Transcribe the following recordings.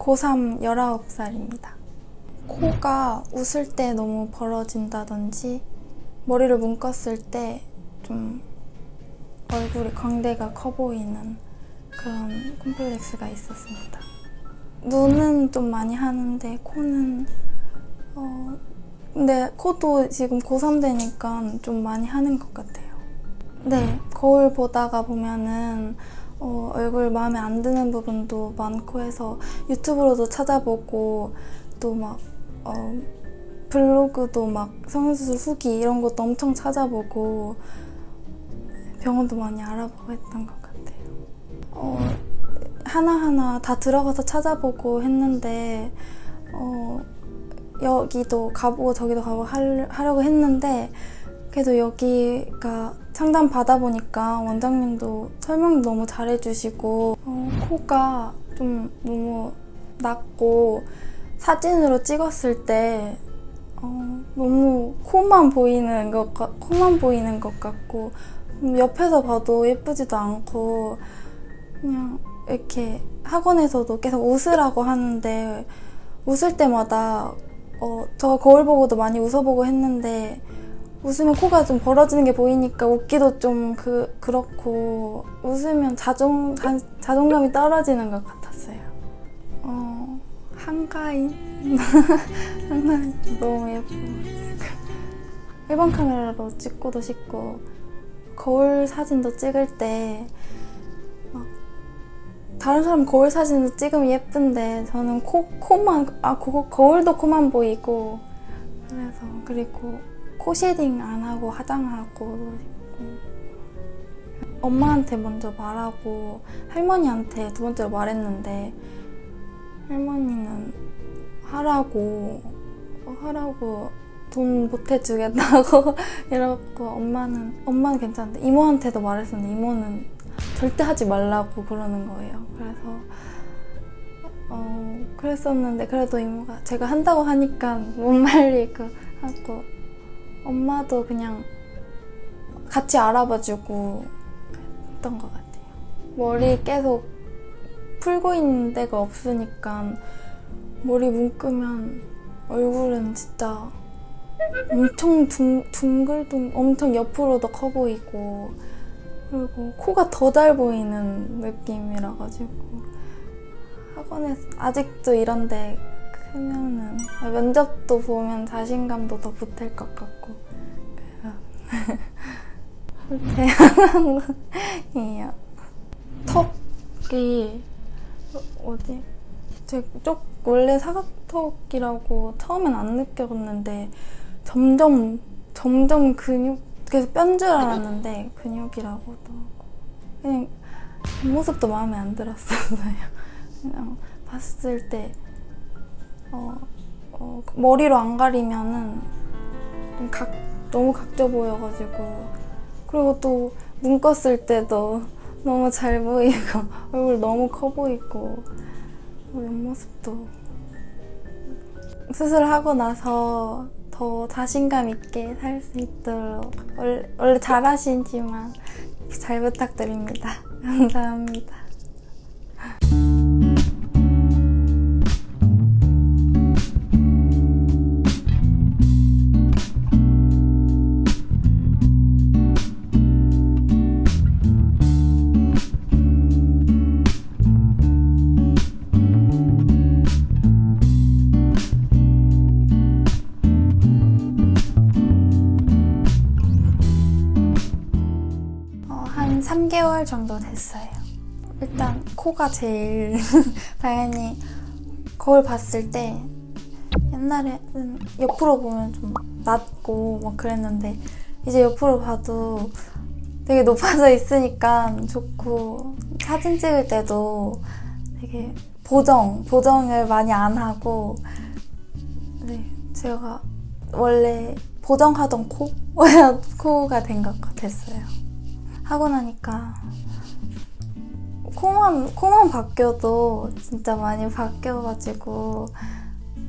고3 19살입니다. 코가 웃을 때 너무 벌어진다든지 머리를 묶었을 때 좀 얼굴이 광대가 커 보이는 그런 콤플렉스가 있었습니다. 눈은 좀 많이 하는데 코는 어 근데 코도 지금 고3 되니까 좀 많이 하는 것 같아요. 네, 거울 보다가 보면은 어, 얼굴 마음에 안 드는 부분도 많고 해서 유튜브로도 찾아보고 또막 어, 블로그도 막 성형수술 후기 이런 것도 엄청 찾아보고 병원도 많이 알아보고 했던 것 같아요. 어, 하나하나 다 들어가서 찾아보고 했는데 어, 여기도 가보고 저기도 가보고 할- 하려고 했는데 그래도 여기가 상담 받아보니까 원장님도 설명 너무 잘해주시고 어, 코가 좀 너무 낮고 사진으로 찍었을 때 어, 너무 코만 보이는 것 같- 코만 보이는 것 같고 음, 옆에서 봐도 예쁘지도 않고 그냥 이렇게 학원에서도 계속 웃으라고 하는데 웃을 때마다 어, 저 거울 보고도 많이 웃어보고 했는데 웃으면 코가 좀 벌어지는 게 보이니까 웃기도 좀 그, 그렇고 웃으면 자존, 자, 자존감이 떨어지는 것 같았어요. 어, 한가인? 한가인 너무 예뻐. 일반 카메라로 찍고도 싶고 거울 사진도 찍을 때 막 다른 사람 거울 사진도 찍으면 예쁜데 저는 코, 코만 아 그거 거울도 코만 보이고 그래서 그리고 코 쉐딩 안 하고 화장하고 엄마한테 먼저 말하고 할머니한테 두 번째로 말했는데 할머니는 하라고 하라고 돈 보태주겠다고 이러고 엄마는 엄마는 괜찮은데 이모한테도 말했었는데 이모는 절대 하지 말라고 그러는 거예요. 그래서 어 그랬었는데 그래도 이모가 제가 한다고 하니까 못 말리고 하고 엄마도 그냥 같이 알아봐주고 했던 것 같아요. 머리 계속 풀고 있는 데가 없으니까 머리 묶으면 얼굴은 진짜 엄청 둥, 둥글둥 엄청 옆으로도 커 보이고 그리고 코가 더 잘 보이는 느낌이라 가지고 학원에서 아직도 이런데 크면은 면접도 보면 자신감도 더 붙을 것 같고. 그래서 태양이에요. 턱이 어디? 제쪽 원래 사각턱이라고 처음엔 안 느꼈는데 점점 점점 근육 그래서 뺀줄 알았는데 근육이라고도 하고. 그냥 뒷모습도 마음에 안 들었어요. 그냥 봤을 때 어, 어, 머리로 안 가리면은 좀 각, 너무 각져 보여가지고 그리고 또 묶었을 때도 너무 잘 보이고 얼굴 너무 커 보이고 옆모습도 수술하고 나서 더 자신감 있게 살 수 있도록 원래, 원래 잘하시지만 잘 부탁드립니다. 감사합니다. 3개월 정도 됐어요. 일단 코가 제일 당연히 거울 봤을 때 옛날에는 옆으로 보면 좀 낮고 막 그랬는데 이제 옆으로 봐도 되게 높아져 있으니까 좋고 사진 찍을 때도 되게 보정, 보정을 많이 안 하고 네, 제가 원래 보정하던 코? 코가 된 것 같았어요. 하고 나니까 코만 코만 바뀌어도 진짜 많이 바뀌어가지고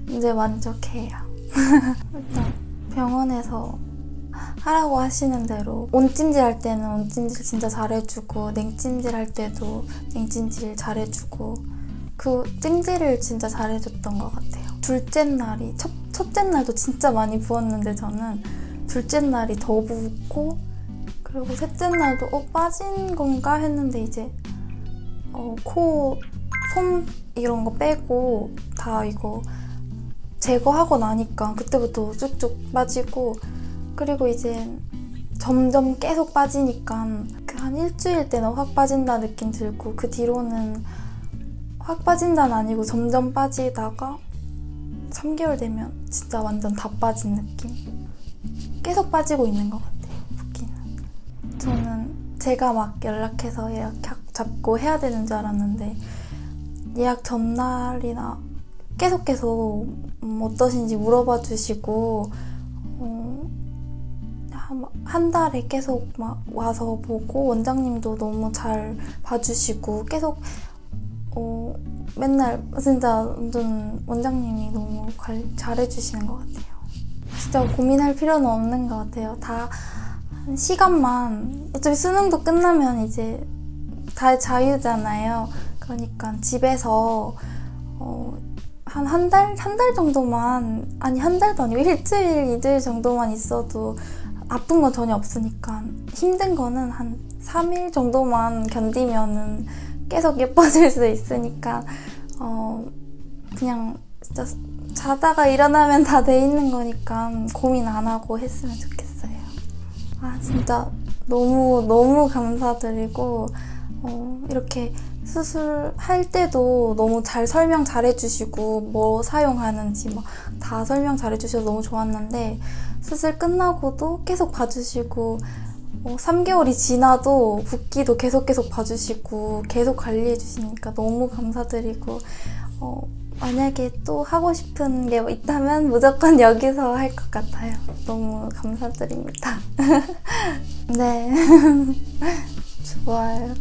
이제 만족해요. 일단 병원에서 하라고 하시는 대로 온찜질 할 때는 온찜질 진짜 잘해주고 냉찜질 할 때도 냉찜질 잘해주고 그 찜질을 진짜 잘해줬던 것 같아요. 둘째 날이 첫, 첫째 날도 진짜 많이 부었는데 저는 둘째 날이 더 부었고 그리고 셋째 날도 어 빠진 건가 했는데 이제 어, 코, 솜 이런 거 빼고 다 이거 제거하고 나니까 그때부터 쭉쭉 빠지고 그리고 이제 점점 계속 빠지니까 그 한 일주일 때는 확 빠진다 느낌 들고 그 뒤로는 확 빠진다는 아니고 점점 빠지다가 3개월 되면 진짜 완전 다 빠진 느낌. 계속 빠지고 있는 것 같아요 저는 제가 막 연락해서 예약 잡고 해야 되는 줄 알았는데 예약 전날이나 계속 계속 음, 어떠신지 물어봐 주시고 어, 한, 한 달에 계속 막 와서 보고 원장님도 너무 잘 봐주시고 계속 어, 맨날 진짜 완전 원장님이 너무 관- 잘해주시는 것 같아요. 진짜 고민할 필요는 없는 것 같아요. 다한 시간만 어차피 수능도 끝나면 이제 다 자유잖아요. 그러니까 집에서 어, 한 한 달, 한 달 정도만, 아니, 한 달도 아니고 일주일, 이주일 정도만 있어도 아픈 건 전혀 없으니까 힘든 거는 한 3일 정도만 견디면은 계속 예뻐질 수 있으니까, 어, 그냥 진짜 자다가 일어나면 다 돼 있는 거니까 고민 안 하고 했으면 좋겠어요. 아, 진짜 너무, 너무 감사드리고, 어, 이렇게 수술할 때도 너무 잘 설명 잘 해주시고 뭐 사용하는지 막다 설명 잘 해주셔서 너무 좋았는데 수술 끝나고도 계속 봐주시고 어, 3개월이 지나도 붓기도 계속 계속 봐주시고 계속 관리해 주시니까 너무 감사드리고 어, 만약에 또 하고 싶은 게 있다면 무조건 여기서 할 것 같아요. 너무 감사드립니다. 네. 좋아요.